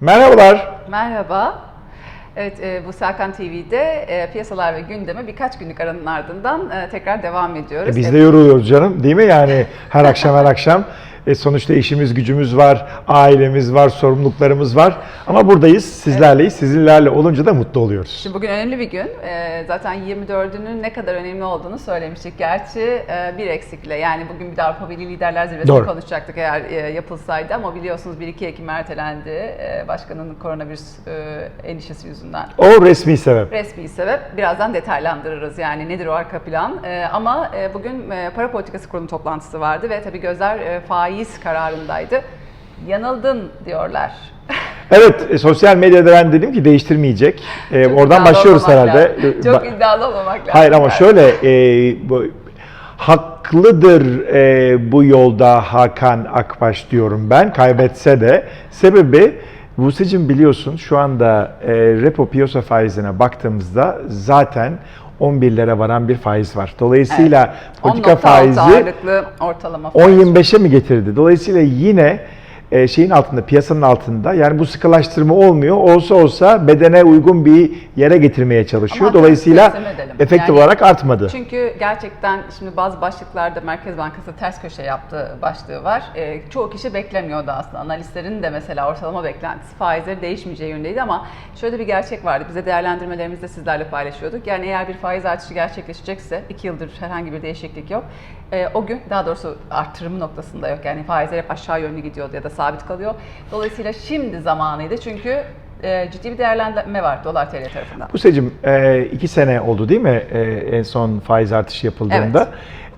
Merhabalar. Merhaba. Evet, e, bu Serkan TV'de e, piyasalar ve gündeme birkaç günlük aranın ardından e, tekrar devam ediyoruz. E, biz de yoruluyoruz canım değil mi yani her akşam her akşam. E, sonuçta işimiz gücümüz var, ailemiz var, sorumluluklarımız var. Ama buradayız, sizlerleyiz. Sizinlerle olunca da mutlu oluyoruz. Şimdi bugün önemli bir gün. E, zaten 24'ünün ne kadar önemli olduğunu söylemiştik. Gerçi e, bir eksikle yani bugün bir de Avrupa Birliği Liderler Zirvesi'ni Doğru. konuşacaktık eğer e, yapılsaydı ama biliyorsunuz 1-2 Ekim ertelendi e, başkanın koronavirüs e, endişesi yüzünden. O resmi sebep. Resmi sebep birazdan detaylandırırız yani nedir o arka plan. Ee, ama e, bugün e, para politikası kurulu toplantısı vardı ve tabii gözler e, faiz kararındaydı. Yanıldın diyorlar. Evet, e, sosyal medyada ben dedim ki değiştirmeyecek. E, Çok oradan iddialı başlıyoruz olmamak herhalde. lazım. E, Çok ba- iddialı olmamak lazım. Hayır ama şöyle e, bu, haklıdır e, bu yolda Hakan Akbaş diyorum ben kaybetse de sebebi Buse'cim biliyorsun şu anda e, repo piyasa faizine baktığımızda zaten 11'lere varan bir faiz var. Dolayısıyla politika 10.6 faizi ağırlıklı ortalama faiz. 10-25'e mi getirdi? Dolayısıyla yine şeyin altında, piyasanın altında. Yani bu sıkılaştırma olmuyor. Olsa olsa bedene uygun bir yere getirmeye çalışıyor. Ama Dolayısıyla efektif Yani- olarak artmadı. Çünkü gerçekten şimdi bazı başlıklarda Merkez Bankası ters köşe yaptığı başlığı var. Ee, çoğu kişi beklemiyordu aslında. Analistlerin de mesela ortalama beklentisi faizleri değişmeyeceği yönündeydi ama şöyle bir gerçek vardı. Bize değerlendirmelerimizde sizlerle paylaşıyorduk. Yani eğer bir faiz artışı gerçekleşecekse, iki yıldır herhangi bir değişiklik yok. Ee, o gün daha doğrusu artırımı noktasında yok. Yani faizler hep aşağı yönlü gidiyordu ya da sabit kalıyor. Dolayısıyla şimdi zamanıydı çünkü e, ciddi bir değerlendirme var dolar TL tarafından. Buse'cim e, iki sene oldu değil mi e, en son faiz artışı yapıldığında?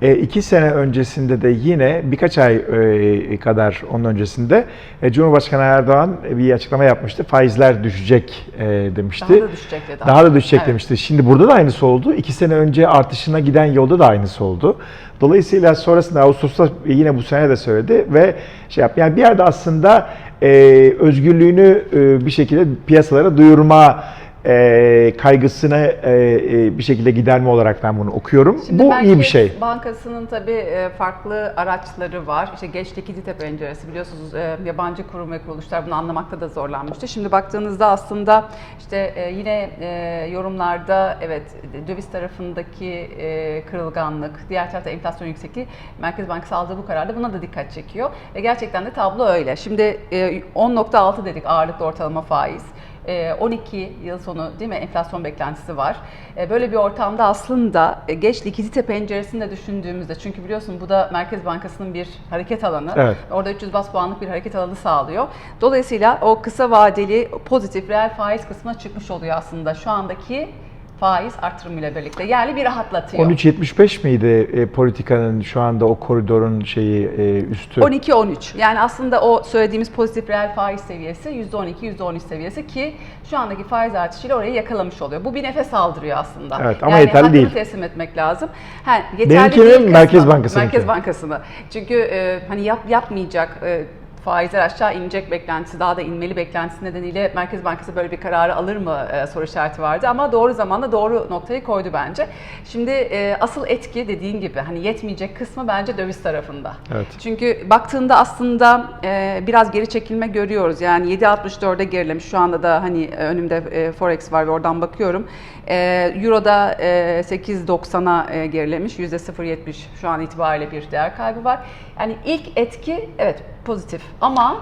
E, iki sene öncesinde de yine birkaç ay e, kadar onun öncesinde e, Cumhurbaşkanı Erdoğan bir açıklama yapmıştı. Faizler düşecek e, demişti. Daha da düşecek dedi. Daha da düşecek Evet. demişti. Şimdi burada da aynısı oldu. İki sene önce artışına giden yolda da aynısı oldu. Dolayısıyla sonrasında Ağustos'ta yine bu sene de söyledi ve şey yap. Yani bir yerde aslında e, özgürlüğünü e, bir şekilde piyasalara duyurma e, kaygısını e, e, bir şekilde giderme olarak ben bunu okuyorum. Şimdi bu iyi bir şey. Bankası'nın tabii e, farklı araçları var. İşte geç likidite penceresi biliyorsunuz e, yabancı kurum ve kuruluşlar bunu anlamakta da zorlanmıştı. Şimdi baktığınızda aslında işte e, yine e, yorumlarda evet döviz tarafındaki e, kırılganlık, diğer tarafta enflasyon yüksekliği Merkez Bankası aldığı bu kararda buna da dikkat çekiyor. Ve gerçekten de tablo öyle. Şimdi e, 10.6 dedik ağırlıklı ortalama faiz. E, 12 yıl sonu değil mi enflasyon beklentisi var. E, Böyle bir ortamda aslında e, geç likidite penceresini de düşündüğümüzde çünkü biliyorsun bu da Merkez Bankası'nın bir hareket alanı. Evet. Orada 300 bas puanlık bir hareket alanı sağlıyor. Dolayısıyla o kısa vadeli pozitif reel faiz kısmına çıkmış oluyor aslında şu andaki faiz artırımıyla birlikte. Yani bir rahatlatıyor. 13.75 miydi e, politikanın şu anda o koridorun şeyi e, üstü? 12-13. Yani aslında o söylediğimiz pozitif reel faiz seviyesi %12, %13 seviyesi ki şu andaki faiz artışıyla orayı yakalamış oluyor. Bu bir nefes aldırıyor aslında. Evet, ama yani yeterli değil. teslim etmek lazım. Ha, yeterli Benimkinin değil kısmı. Merkez Bankası'nınki. Merkez Bankası'nı. Çünkü e, hani yap, yapmayacak e, faizler aşağı inecek beklentisi, daha da inmeli beklentisi nedeniyle Merkez Bankası böyle bir kararı alır mı e, soru işareti vardı ama doğru zamanda doğru noktayı koydu bence. Şimdi e, asıl etki dediğin gibi hani yetmeyecek kısmı bence döviz tarafında. Evet. Çünkü baktığında aslında e, biraz geri çekilme görüyoruz. Yani 7.64'e gerilemiş. Şu anda da hani e, önümde e, Forex var ve oradan bakıyorum. E, Euro'da e, 8.90'a e, gerilemiş. %0.70 şu an itibariyle bir değer kaybı var. Yani ilk etki evet pozitif ama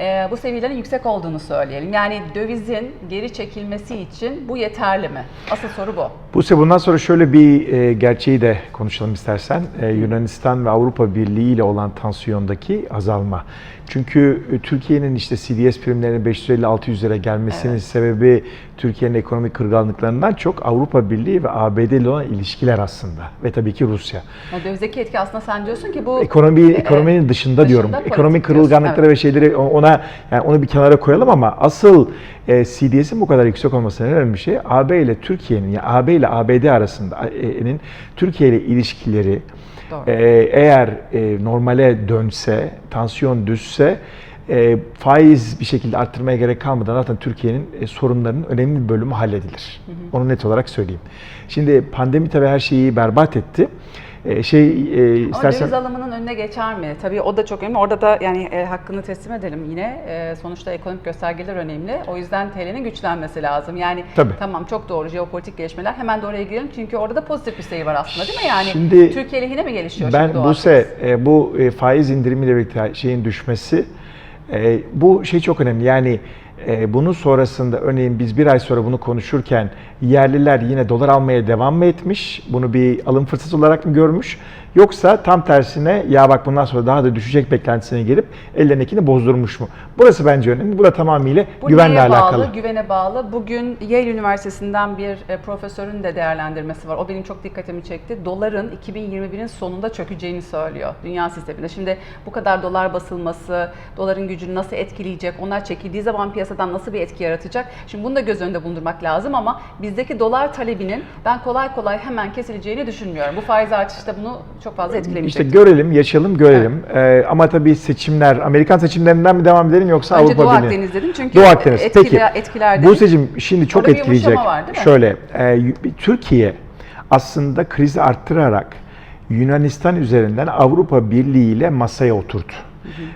e, bu seviyelerin yüksek olduğunu söyleyelim. Yani dövizin geri çekilmesi için bu yeterli mi? Asıl soru bu. Buse bundan sonra şöyle bir e, gerçeği de konuşalım istersen. E, Yunanistan ve Avrupa Birliği ile olan tansiyondaki azalma. Çünkü e, Türkiye'nin işte CDS primlerinin 550-600 lira gelmesinin sebebi Türkiye'nin ekonomik kırgınlıklarından çok Avrupa Birliği ve ABD ile olan ilişkiler aslında. Ve tabii ki Rusya. Yani dövizdeki etki aslında sen diyorsun ki bu Ekonomi e, ekonominin dışında, diyorum. politik Ekonomik kırılganlıkları evet. ve şeyleri ona yani onu bir kenara koyalım ama asıl e, CDS'in bu kadar yüksek olmasının en önemli şey AB ile Türkiye'nin yani AB ile ABD arasında'nın Türkiye ile ilişkileri Doğru. e, eğer e, normale dönse, tansiyon düşse e, faiz bir şekilde arttırmaya gerek kalmadan zaten Türkiye'nin e, sorunlarının önemli bir bölümü halledilir. Onu net olarak söyleyeyim. Şimdi pandemi tabii her şeyi berbat etti. E, şey e, istersen döviz alımının önüne geçer mi? Tabii o da çok önemli. Orada da yani e, hakkını teslim edelim yine. E, sonuçta ekonomik göstergeler önemli. O yüzden TL'nin güçlenmesi lazım. Yani Tabii. tamam çok doğru jeopolitik gelişmeler. Hemen de oraya girelim. Çünkü orada da pozitif bir sayı var aslında değil mi? Yani Şimdi Türkiye lehine mi gelişiyor? Ben Doğu Buse e, bu e, faiz indirimiyle birlikte şeyin düşmesi e, bu şey çok önemli. Yani e, bunun sonrasında örneğin biz bir ay sonra bunu konuşurken yerliler yine dolar almaya devam mı etmiş? Bunu bir alım fırsatı olarak mı görmüş? Yoksa tam tersine ya bak bundan sonra daha da düşecek beklentisine gelip ellerindekini bozdurmuş mu? Burası bence önemli. Bu da tamamıyla Bu güvenle neye alakalı. Bağlı, güvene bağlı. Bugün Yale Üniversitesi'nden bir e, profesörün de değerlendirmesi var. O benim çok dikkatimi çekti. Doların 2021'in sonunda çökeceğini söylüyor dünya sisteminde. Şimdi bu kadar dolar basılması, doların gücünü nasıl etkileyecek, onlar çekildiği zaman piyasadan nasıl bir etki yaratacak? Şimdi bunu da göz önünde bulundurmak lazım ama bizdeki dolar talebinin ben kolay kolay hemen kesileceğini düşünmüyorum. Bu faiz artışı da bunu çok fazla etkilemeyecek. İşte görelim, yaşayalım, görelim. Ee, ama tabii seçimler, Amerikan seçimlerinden mi devam edelim yoksa Önce Avrupa Doğu Birliği? Akdeniz dedim çünkü Doğu Akdeniz. etkiler, Peki. etkiler dedim. Buse'cim şimdi çok Orada etkileyecek. var? Şöyle, e, Türkiye aslında krizi arttırarak Yunanistan üzerinden Avrupa Birliği ile masaya oturdu.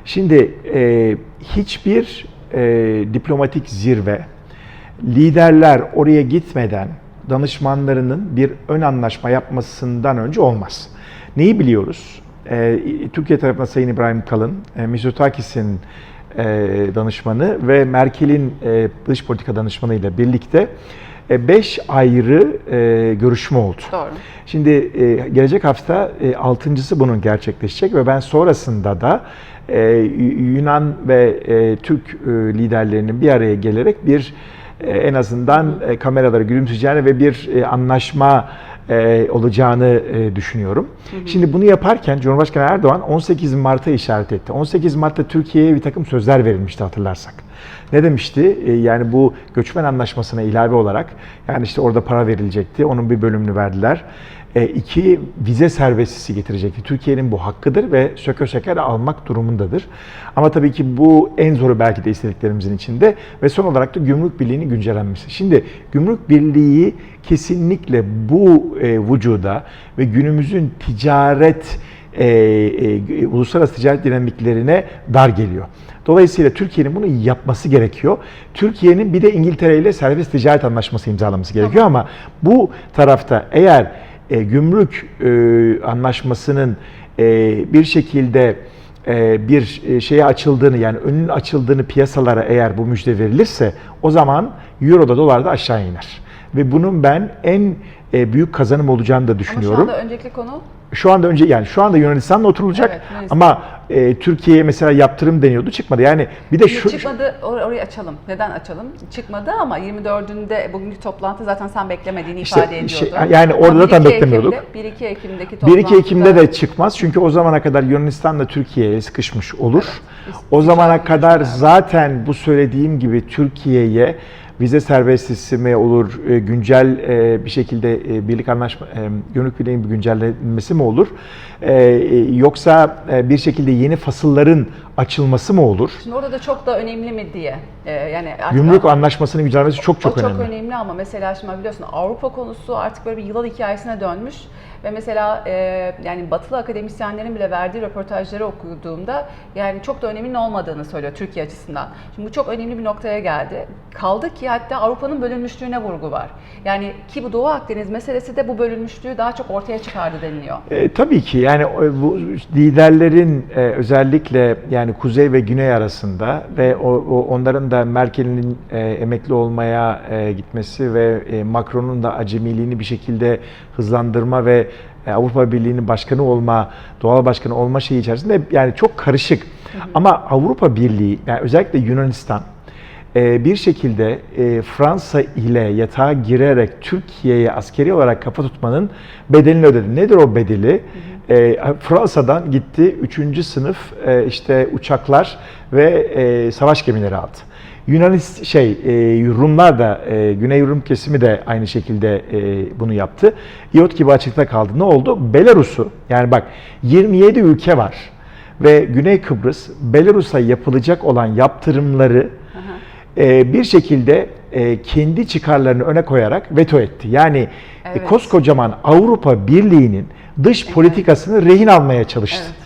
Şimdi e, hiçbir e, diplomatik zirve liderler oraya gitmeden danışmanlarının bir ön anlaşma yapmasından önce olmaz. Neyi biliyoruz? Ee, Türkiye tarafında Sayın İbrahim Kalın, e, Mitsotakis'in e, danışmanı ve Merkel'in e, dış politika danışmanı ile birlikte 5 ayrı e, görüşme oldu. Doğru. Şimdi e, gelecek hafta e, altıncısı bunun gerçekleşecek ve ben sonrasında da e, Yunan ve e, Türk e, liderlerinin bir araya gelerek bir e, en azından e, kameralara gülümseyeceğini ve bir e, anlaşma e, olacağını e, düşünüyorum. Şimdi bunu yaparken Cumhurbaşkanı Erdoğan 18 Mart'a işaret etti. 18 Mart'ta Türkiye'ye bir takım sözler verilmişti hatırlarsak. Ne demişti? E, yani bu göçmen anlaşmasına ilave olarak yani işte orada para verilecekti. Onun bir bölümünü verdiler. E, iki vize serbestisi getirecekti. Türkiye'nin bu hakkıdır ve söke söker almak durumundadır. Ama tabii ki bu en zoru belki de istediklerimizin içinde ve son olarak da gümrük birliğinin güncellenmesi. Şimdi gümrük birliği kesinlikle bu e, vücuda ve günümüzün ticaret e, e, uluslararası ticaret dinamiklerine dar geliyor. Dolayısıyla Türkiye'nin bunu yapması gerekiyor. Türkiye'nin bir de İngiltere ile serbest ticaret anlaşması imzalaması gerekiyor ama bu tarafta eğer e, gümrük e, anlaşmasının e, bir şekilde e, bir e, şeye açıldığını yani önünün açıldığını piyasalara eğer bu müjde verilirse o zaman euro da dolar da aşağı iner. Ve bunun ben en e, büyük kazanım olacağını da Ama düşünüyorum. şu anda önceki konu Şu anda önce yani şu anda Yunanistan'la oturulacak Evet, Yunanistan. ama e, Türkiye'ye mesela yaptırım deniyordu çıkmadı. Yani bir de şu çıkmadı or- orayı açalım. Neden açalım? Çıkmadı ama 24'ünde bugünkü toplantı zaten sen beklemediğini İşte ifade ediyordu. şey, yani orada Ama zaten 1-2 beklemiyorduk. Ekim'de, 1-2 Ekim'deki 1-2 toplantıda Ekim'de de çıkmaz çünkü o zamana kadar Yunanistan'la Türkiye'ye sıkışmış olur. biz o zamana kadar zaten bu söylediğim gibi Türkiye'ye vize serbestisi mi olur, e, güncel e, bir şekilde e, birlik anlaşma, gümrük birliğinin bir güncellenmesi mi olur, yoksa bir şekilde yeni fasılların açılması mı olur? Şimdi orada da çok da önemli mi diye. Yani Gümrük anlaşmasının güncellenmesi çok çok o çok önemli. önemli ama mesela şimdi biliyorsun Avrupa konusu artık böyle bir yılan hikayesine dönmüş ve mesela e, yani batılı akademisyenlerin bile verdiği röportajları okuduğumda yani çok da öneminin olmadığını söylüyor Türkiye açısından. Şimdi bu çok önemli bir noktaya geldi. Kaldı ki hatta Avrupa'nın bölünmüşlüğüne vurgu var. Yani ki bu Doğu Akdeniz meselesi de bu bölünmüşlüğü daha çok ortaya çıkardı deniliyor. E, tabii ki yani o- bu liderlerin e, özellikle yani kuzey ve güney arasında ve o, o- onların da Merkel'in e, emekli olmaya e, gitmesi ve e, Macron'un da acemiliğini bir şekilde hızlandırma ve e, Avrupa Birliği'nin başkanı olma, doğal başkanı olma şeyi içerisinde yani çok karışık. Ama Avrupa Birliği yani özellikle Yunanistan e, bir şekilde e, Fransa ile yatağa girerek Türkiye'ye askeri olarak kafa tutmanın bedelini ödedi. Nedir o bedeli? E, Fransa'dan gitti 3. sınıf e, işte uçaklar ve e, savaş gemileri aldı. Yunanist şey e, Rumlar da e, Güney Rum kesimi de aynı şekilde e, bunu yaptı. İyot gibi açıkta kaldı. Ne oldu? Belarus'u yani bak 27 ülke var ve Güney Kıbrıs Belarus'a yapılacak olan yaptırımları e, bir şekilde e, kendi çıkarlarını öne koyarak veto etti. Yani e, Evet. koskocaman Avrupa Birliği'nin dış politikasını rehin almaya çalıştı. Evet.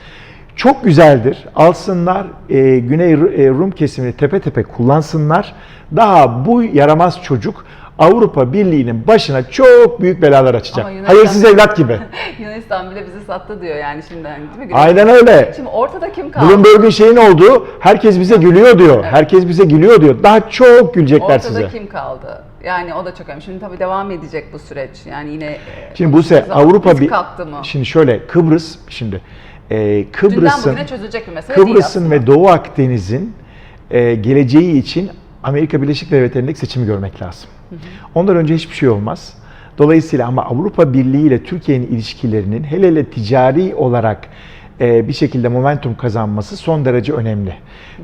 Çok güzeldir. Alsınlar, e, Güney e, Rum kesimini tepe tepe kullansınlar. Daha bu yaramaz çocuk Avrupa Birliği'nin başına çok büyük belalar açacak. Ama Yunanistan- Hayırsız evlat gibi. Yunanistan bile bizi sattı diyor yani şimdi hani değil mi? Aynen öyle. Şimdi ortada kim kaldı? Bloomberg'un şeyin olduğu, herkes bize gülüyor diyor. Herkes bize gülüyor diyor. Daha çok gülecekler Ortada size. kim kaldı? Yani o da çok önemli. Şimdi tabii devam edecek bu süreç. Yani yine e, Şimdi bu se Avrupa bir kalktı mı? şimdi şöyle Kıbrıs şimdi e, Kıbrıs'ın Kıbrıs'ın ve Doğu Akdeniz'in e, geleceği için Amerika Birleşik Devletleri'ndeki seçimi görmek lazım. Ondan önce hiçbir şey olmaz. Dolayısıyla ama Avrupa Birliği ile Türkiye'nin ilişkilerinin hele hele ticari olarak bir şekilde momentum kazanması son derece önemli.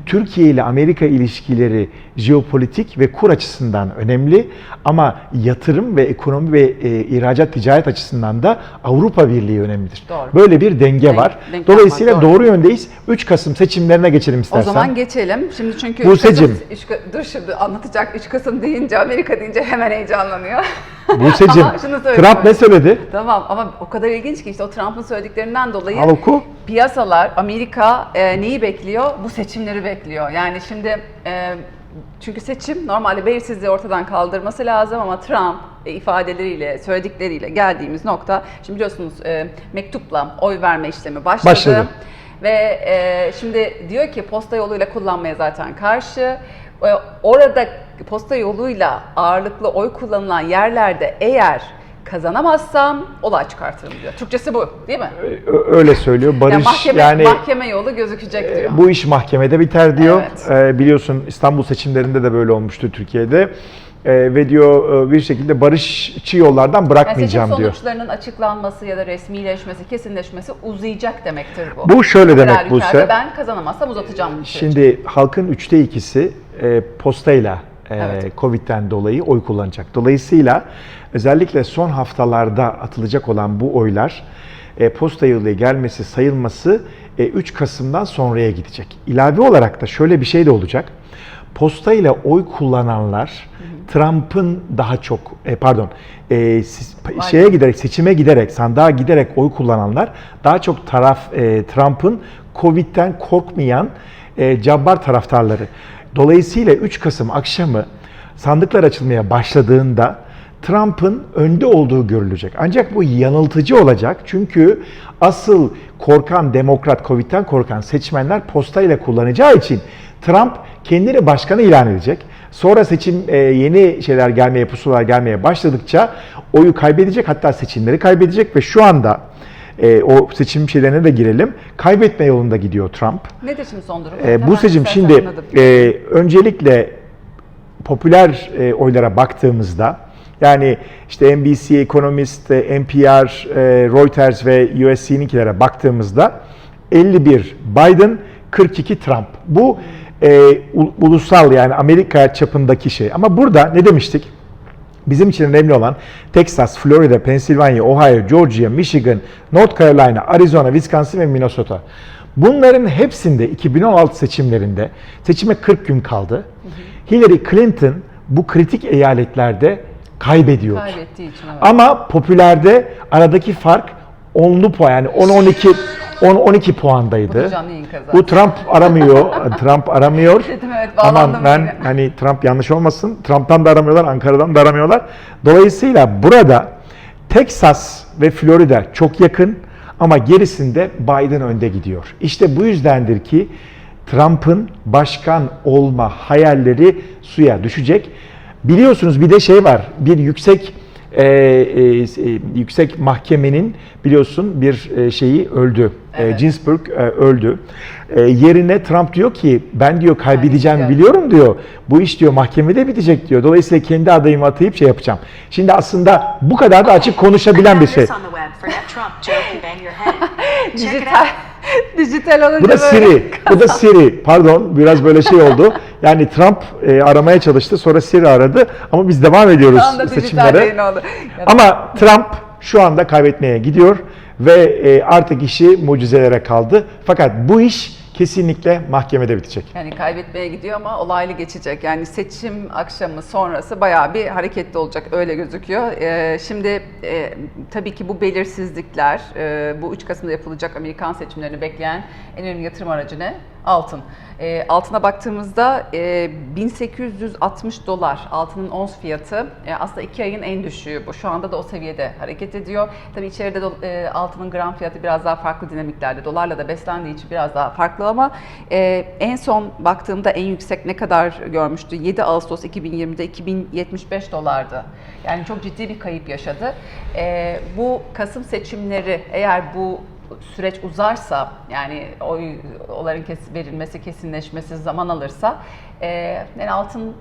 Türkiye ile Amerika ilişkileri jeopolitik ve kur açısından önemli ama yatırım ve ekonomi ve e, ihracat ticaret açısından da Avrupa Birliği önemlidir. Doğru. Böyle bir denge Denk- var. denk Dolayısıyla yapmak, doğru. doğru yöndeyiz. 3 Kasım seçimlerine geçelim O istersen. zaman geçelim. Şimdi çünkü Bu üç Kasım- seçim. üç Ka- dur şimdi anlatacak 3 Kasım deyince Amerika deyince hemen heyecanlanıyor. Buse'cim, Ama şunu söyleyeyim. Trump ne söyledi? Tamam ama o kadar ilginç ki işte o Trump'ın söylediklerinden dolayı Al oku. piyasalar Amerika e, neyi bekliyor? Bu seçimleri bekliyor. Yani şimdi e, çünkü seçim normalde belirsizliği ortadan kaldırması lazım ama Trump e, ifadeleriyle, söyledikleriyle geldiğimiz nokta şimdi biliyorsunuz e, mektupla oy verme işlemi başladı. Başladı. Ve e, şimdi diyor ki posta yoluyla kullanmaya zaten karşı. E, orada posta yoluyla ağırlıklı oy kullanılan yerlerde eğer kazanamazsam olay çıkartırım diyor. Türkçesi bu değil mi? Öyle söylüyor. Barış Yani mahkeme, yani mahkeme yolu gözükecek diyor. e, bu iş mahkemede biter diyor. Evet. E, biliyorsun İstanbul seçimlerinde de böyle olmuştu Türkiye'de. E, ve diyor e, bir şekilde barışçı yollardan yani bırakmayacağım diyor. sonuçlarının açıklanması ya da resmileşmesi, kesinleşmesi uzayacak demektir bu. Bu şöyle demek Karar Buse. ülkelerde Ben kazanamazsam uzatacağım bu. Şimdi halkın üçte ikisi e, postayla Evet. Covid'den dolayı oy kullanacak. Dolayısıyla özellikle son haftalarda atılacak olan bu oylar e, posta yoluyla gelmesi, sayılması e, 3 Kasım'dan sonraya gidecek. İlave olarak da şöyle bir şey de olacak. Posta ile oy kullananlar Trump'ın daha çok e, pardon e, siz- şeye giderek seçime giderek sandığa giderek oy kullananlar daha çok taraf e, Trump'ın Covid'den korkmayan e, cabbar taraftarları. Dolayısıyla 3 Kasım akşamı sandıklar açılmaya başladığında Trump'ın önde olduğu görülecek. Ancak bu yanıltıcı olacak çünkü asıl korkan demokrat, Covid'den korkan seçmenler postayla kullanacağı için Trump kendini başkanı ilan edecek. Sonra seçim e, yeni şeyler gelmeye, pusular gelmeye başladıkça oyu kaybedecek hatta seçimleri kaybedecek ve şu anda e, o seçim şeylerine de girelim. Kaybetme yolunda gidiyor Trump. Nedir şimdi son durum? E, Hemen bu seçim şimdi e, öncelikle popüler e, oylara baktığımızda yani işte NBC, Economist, e, NPR, e, Reuters ve USC'ninkilere baktığımızda 51 Biden, 42 Trump. Bu e, ulusal yani Amerika çapındaki şey. Ama burada ne demiştik? Bizim için önemli olan Texas, Florida, Pennsylvania, Ohio, Georgia, Michigan, North Carolina, Arizona, Wisconsin ve Minnesota. Bunların hepsinde 2016 seçimlerinde seçime 40 gün kaldı. Hillary Clinton bu kritik eyaletlerde kaybediyordu. Kaybettiği için evet. Ama popülerde aradaki fark 10'lu puan yani 10-12 10-12 puandaydı. Bu Trump aramıyor. Trump aramıyor. Dedim, evet, Aman ben yine. hani Trump yanlış olmasın. Trump'tan da aramıyorlar, Ankara'dan da aramıyorlar. Dolayısıyla burada Texas ve Florida çok yakın ama gerisinde Biden önde gidiyor. İşte bu yüzdendir ki Trump'ın başkan olma hayalleri suya düşecek. Biliyorsunuz bir de şey var. Bir yüksek e, e, e, yüksek mahkemenin biliyorsun bir e, şeyi öldü. E, Evet. Ginsburg e, öldü. E, yerine Trump diyor ki ben diyor kaybedeceğim Kaybedeceğim. biliyorum diyor. Bu iş diyor mahkemede bitecek diyor. Dolayısıyla kendi adayımı atayıp şey yapacağım. Şimdi aslında bu kadar da açık konuşabilen bir şey. Dijital, dijital olunca Bu da. Siri. Bu da Siri. Pardon biraz böyle şey oldu. Yani Trump e, aramaya çalıştı sonra Siri aradı ama biz devam ediyoruz dijital seçimlere. Ama Trump şu anda kaybetmeye gidiyor ve e, artık işi mucizelere kaldı. Fakat bu iş kesinlikle mahkemede bitecek. Yani kaybetmeye gidiyor ama olaylı geçecek. Yani seçim akşamı sonrası bayağı bir hareketli olacak öyle gözüküyor. Ee, şimdi e, tabii ki bu belirsizlikler, e, bu 3 Kasım'da yapılacak Amerikan seçimlerini bekleyen en önemli yatırım aracı ne? Altın. E, altına baktığımızda e, 1860 dolar altının ons fiyatı e, aslında 2 ayın en düşüğü bu. Şu anda da o seviyede hareket ediyor. Tabii içeride do- e, altının gram fiyatı biraz daha farklı dinamiklerde. Dolarla da beslendiği için biraz daha farklı ama e, en son baktığımda en yüksek ne kadar görmüştü? 7 Ağustos 2020'de 2075 dolardı. Yani çok ciddi bir kayıp yaşadı. E, bu Kasım seçimleri eğer bu süreç uzarsa yani oyların kes, verilmesi, kesinleşmesi zaman alırsa e, yani altın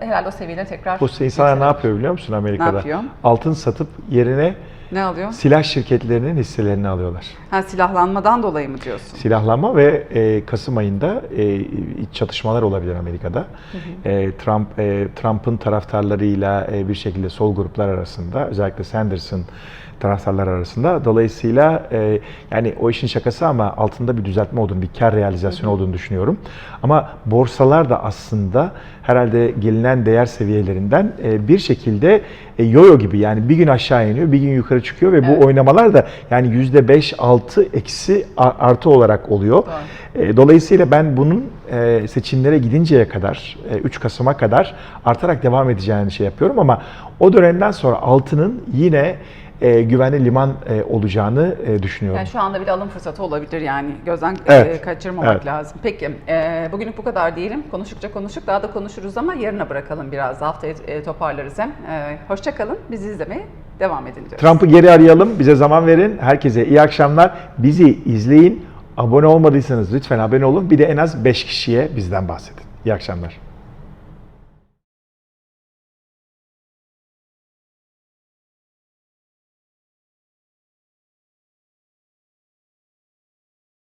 herhalde o seviyelere tekrar Bu insanlar ne yapıyor biliyor musun Amerika'da? Ne yapıyor? Altın satıp yerine Ne alıyor? silah şirketlerinin hisselerini alıyorlar. Ha silahlanmadan dolayı mı diyorsun? Silahlanma ve e, Kasım ayında e, iç çatışmalar olabilir Amerika'da. E, Trump e, Trump'ın taraftarlarıyla e, bir şekilde sol gruplar arasında özellikle Sanders'ın taraftarlar arasında. Dolayısıyla e, yani o işin şakası ama altında bir düzeltme olduğunu, bir kar realizasyonu olduğunu düşünüyorum. Ama borsalar da aslında herhalde gelinen değer seviyelerinden e, bir şekilde e, yoyo gibi yani bir gün aşağı iniyor, bir gün yukarı çıkıyor ve bu Evet. oynamalar da yani %5-6 eksi a- artı olarak oluyor. Doğru. E, Dolayısıyla ben bunun e, seçimlere gidinceye kadar, e, 3 Kasım'a kadar artarak devam edeceğini şey yapıyorum ama o dönemden sonra altının yine e, güvenli liman e, olacağını e, düşünüyorum. Yani şu anda bile alım fırsatı olabilir yani gözden Evet. e, kaçırmamak Evet. lazım. Peki e, bugünlük bu kadar diyelim. Konuştukça konuştuk daha da konuşuruz ama yarına bırakalım biraz haftaya e, toparlarız hem. E, hoşça kalın bizi izlemeye devam edin diyoruz. Trump'ı geri arayalım, bize zaman verin. Herkese iyi akşamlar. Bizi izleyin. Abone olmadıysanız lütfen abone olun. Bir de en az 5 kişiye bizden bahsedin. İyi akşamlar.